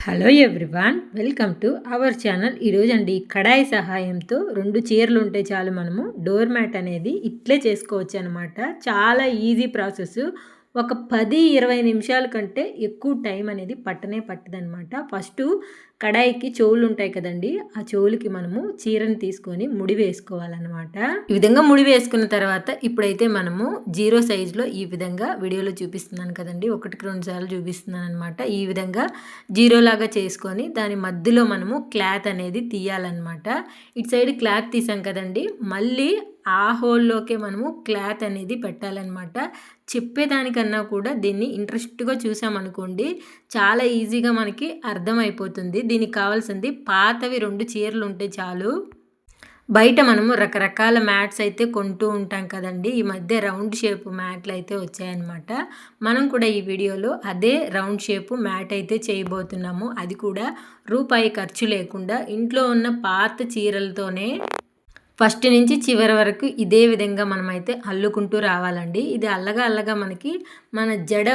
Hello everyone welcome to our channel ఈరోజు అండి కడాయి సహాయంతో రెండు చీరలు ఉంటే చాలు మనము డోర్ మ్యాట్ అనేది ఇట్లే చేసుకోవచ్చు అనమాట చాలా ఈజీ ప్రాసెస్ ఒక పది ఇరవై నిమిషాల కంటే ఎక్కువ టైం అనేది పట్టనే పట్టదనమాట ఫస్ట్ కడాయికి చెవులు ఉంటాయి కదండి ఆ చెవులకి మనము చీరను తీసుకొని ముడి వేసుకోవాలన్నమాట. ఈ విధంగా ముడి వేసుకున్న తర్వాత ఇప్పుడైతే మనము జీరో సైజులో ఈ విధంగా వీడియోలో చూపిస్తున్నాను కదండి ఒకటికి రెండు సార్లు చూపిస్తున్నాను అనమాట ఈ విధంగా జీరో లాగా చేసుకొని దాని మధ్యలో మనము క్లాత్ అనేది తీయాలన్నమాట. ఇటు సైడ్ క్లాత్ తీసాం కదండి మళ్ళీ ఆ హోల్లోకే మనము క్లాత్ అనేది పెట్టాలన్నమాట. చెప్పేదానికన్నా కూడా దీన్ని ఇంట్రెస్ట్గా చూసామనుకోండి చాలా ఈజీగా మనకి అర్థమైపోతుంది. దీనికి కావాల్సింది పాతవి రెండు చీరలు ఉంటే చాలు. బయట మనము రకరకాల మ్యాట్స్ అయితే కొంటూ ఉంటాం కదండి. ఈ మధ్య రౌండ్ షేప్ మ్యాట్లు అయితే వచ్చాయన్నమాట. మనం కూడా ఈ వీడియోలో అదే రౌండ్ షేప్ మ్యాట్ అయితే చేయబోతున్నాము. అది కూడా రూపాయి ఖర్చు లేకుండా ఇంట్లో ఉన్న పాత చీరలతోనే ఫస్ట్ నుంచి చివరి వరకు ఇదే విధంగా మనమైతే అల్లుకుంటూ రావాలండి. ఇది అల్లగా అల్లగా మనకి మన జడ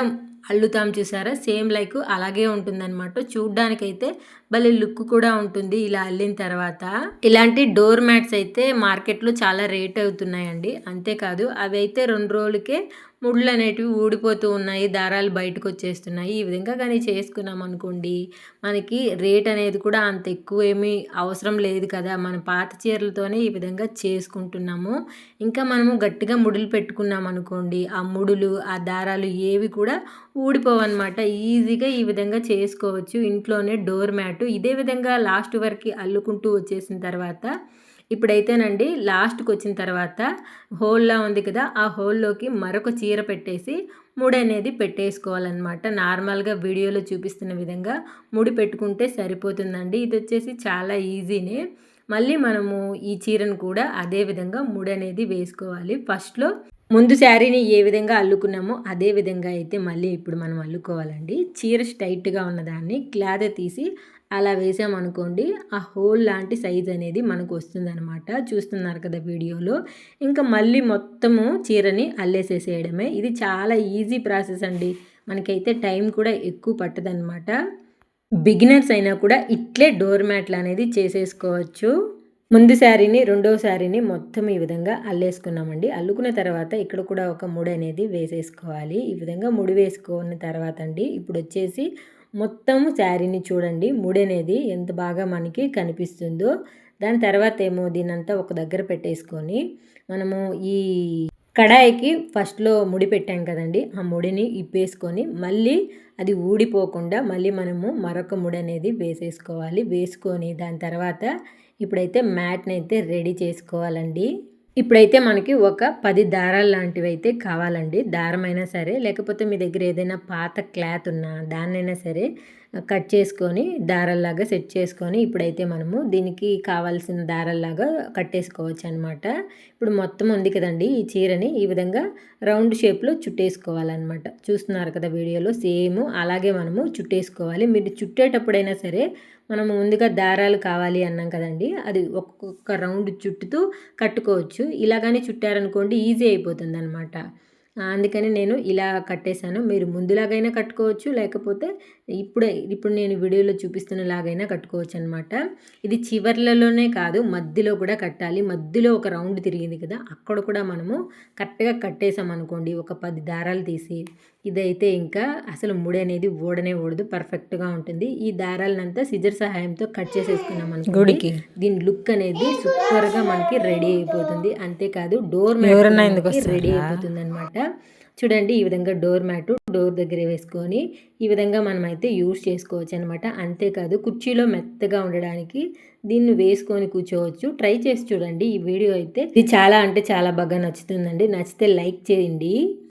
అల్లుతాం చూసారా? సేమ్ లైక్ అలాగే ఉంటుందన్నమాట. చూడ్డానికైతే భలే లుక్ కూడా ఉంటుంది ఇలా అల్లిన తర్వాత. ఇలాంటి డోర్ మ్యాట్స్ అయితే మార్కెట్లో చాలా రేట్ అవుతున్నాయండి. అంతేకాదు అవి అయితే రెండు రోజులకే ముళ్ళు అనేటివి ఊడిపోతూ ఉన్నాయి దారాలు బయటకు వచ్చేస్తున్నాయి ఈ విధంగా కానీ చేసుకున్నాం అనుకోండి మనకి రేట్ అనేది కూడా అంత ఎక్కువ ఏమీ అవసరం లేదు కదా. మన పాత చీరలతోనే ఈ విధంగా చేసుకుంటున్నాము. ఇంకా మనము గట్టిగా ముడులు పెట్టుకున్నాం అనుకోండి ఆ ముడులు ఆ దారాలు ఏవి కూడా ఊడిపోవన్నమాట. ఈజీగా ఈ విధంగా చేసుకోవచ్చు. ఇంట్లోనే డోర్ మ్యాట్ ఇదే విధంగా లాస్ట్ వరకు అల్లుకుంటూ వచ్చేసిన తర్వాత ఇప్పుడైతేనండి లాస్ట్కి వచ్చిన తర్వాత హోల్లా ఉంది కదా ఆ హోల్లోకి మరొక చీర పెట్టేసి ముడి అనేది పెట్టేసుకోవాలన్నమాట. నార్మల్గా వీడియోలో చూపిస్తున్న విధంగా ముడి పెట్టుకుంటే సరిపోతుందండి. ఇది వచ్చేసి చాలా ఈజీనే. మళ్ళీ మనము ఈ చీరను కూడా అదే విధంగా ముడి అనేది వేసుకోవాలి. ఫస్ట్లో ముందు శారీని ఏ విధంగా అల్లుకున్నామో అదే విధంగా అయితే మళ్ళీ ఇప్పుడు మనం అల్లుకోవాలండి. చీర స్ట్రైట్గా ఉన్నదాన్ని క్లాత్ తీసి అలా వేసామనుకోండి ఆ హోల్ లాంటి సైజ్ అనేది మనకు వస్తుందన్నమాట. చూస్తున్నారు కదా వీడియోలో. ఇంకా మళ్ళీ మొత్తము చీరని అల్లేసేసేయడమే. ఇది చాలా ఈజీ ప్రాసెస్ అండి. మనకైతే టైం కూడా ఎక్కువ పట్టదనమాట బిగినర్స్ అయినా కూడా ఇట్లే డోర్ మ్యాట్లు అనేది చేసేసుకోవచ్చు. ముందు శారీని రెండో శారీని మొత్తం ఈ విధంగా అల్లేసుకున్నామండి. అల్లుకున్న తర్వాత ఇక్కడ కూడా ఒక ముడి అనేది వేసేసుకోవాలి. ఈ విధంగా ముడి వేసుకున్న తర్వాత అండి ఇప్పుడు వచ్చేసి మొత్తం శారీని చూడండి. ముడి అనేది ఎంత బాగా మనకి కనిపిస్తుందో. దాని తర్వాత ఏమో దీనంతా ఒక దగ్గర పెట్టేసుకొని మనము ఈ కడాయికి ఫస్ట్లో ముడి పెట్టాం కదండి. ఆ ముడిని ఇప్పేసుకొని మళ్ళీ అది ఊడిపోకుండా మళ్ళీ మనము మరొక ముడి అనేది వేసేసుకోవాలి. వేసుకొని దాని తర్వాత ఇప్పుడైతే మ్యాట్ని అయితే రెడీ చేసుకోవాలండి. ఇప్పుడైతే మనకి ఒక పది దారాలు లాంటివి అయితే కావాలండి. దారమైనా సరే లేకపోతే మీ దగ్గర ఏదైనా పాత క్లాత్ ఉన్నా దాన్నైనా సరే కట్ చేసుకొని దారాల్లాగా సెట్ చేసుకొని ఇప్పుడైతే మనము దీనికి కావాల్సిన దారాల్లాగా కట్టేసుకోవచ్చు అనమాట ఇప్పుడు మొత్తం ఉంది కదండి ఈ చీరని ఈ విధంగా రౌండ్ షేప్లో చుట్టేసుకోవాలన్నమాట. చూస్తున్నారు కదా వీడియోలో సేమ్ అలాగే మనము చుట్టేసుకోవాలి. మీరు చుట్టేటప్పుడైనా సరే మనం ముందుగా దారాలు కావాలి అన్నాం కదండి అది ఒక్కొక్క రౌండ్ చుట్టుతూ కట్టుకోవచ్చు. ఇలాగానే చుట్టారనుకోండి ఈజీ అయిపోతుంది అనమాట అందుకని నేను ఇలా కట్టేశాను. మీరు ముందులాగైనా కట్టుకోవచ్చు లేకపోతే ఇప్పుడే ఇప్పుడు నేను వీడియోలో చూపిస్తున్నలాగైనా కట్టుకోవచ్చు అనమాట ఇది చివర్లలోనే కాదు మధ్యలో కూడా కట్టాలి. మధ్యలో ఒక రౌండ్ తిరిగింది కదా అక్కడ కూడా మనము కరెక్ట్గా కట్టేసాం అనుకోండి ఒక పది దారాలు తీసి. ఇదైతే ఇంకా అసలు ముడి అనేది ఓడనే ఓడదు పర్ఫెక్ట్గా ఉంటుంది. ఈ దారాలనంతా సిజర్ సహాయంతో కట్ చేసేసుకున్నాం అనుకోండి. దీని లుక్ అనేది సూపర్గా మనకి రెడీ అయిపోతుంది. అంతేకాదు డోర్ రెడీ అయిపోతుంది అనమాట చూడండి ఈ విధంగా డోర్ మ్యాట్ డోర్ దగ్గర వేసుకొని ఈ విధంగా మనం అయితే యూజ్ చేసుకోవచ్చు అనమాట అంతేకాదు కుర్చీలో మెత్తగా ఉండడానికి దీన్ని వేసుకొని కూర్చోవచ్చు. ట్రై చేసి చూడండి. ఈ వీడియో అయితే ఇది చాలా అంటే చాలా బాగా నచ్చుతుందండి. నచ్చితే లైక్ చేయండి.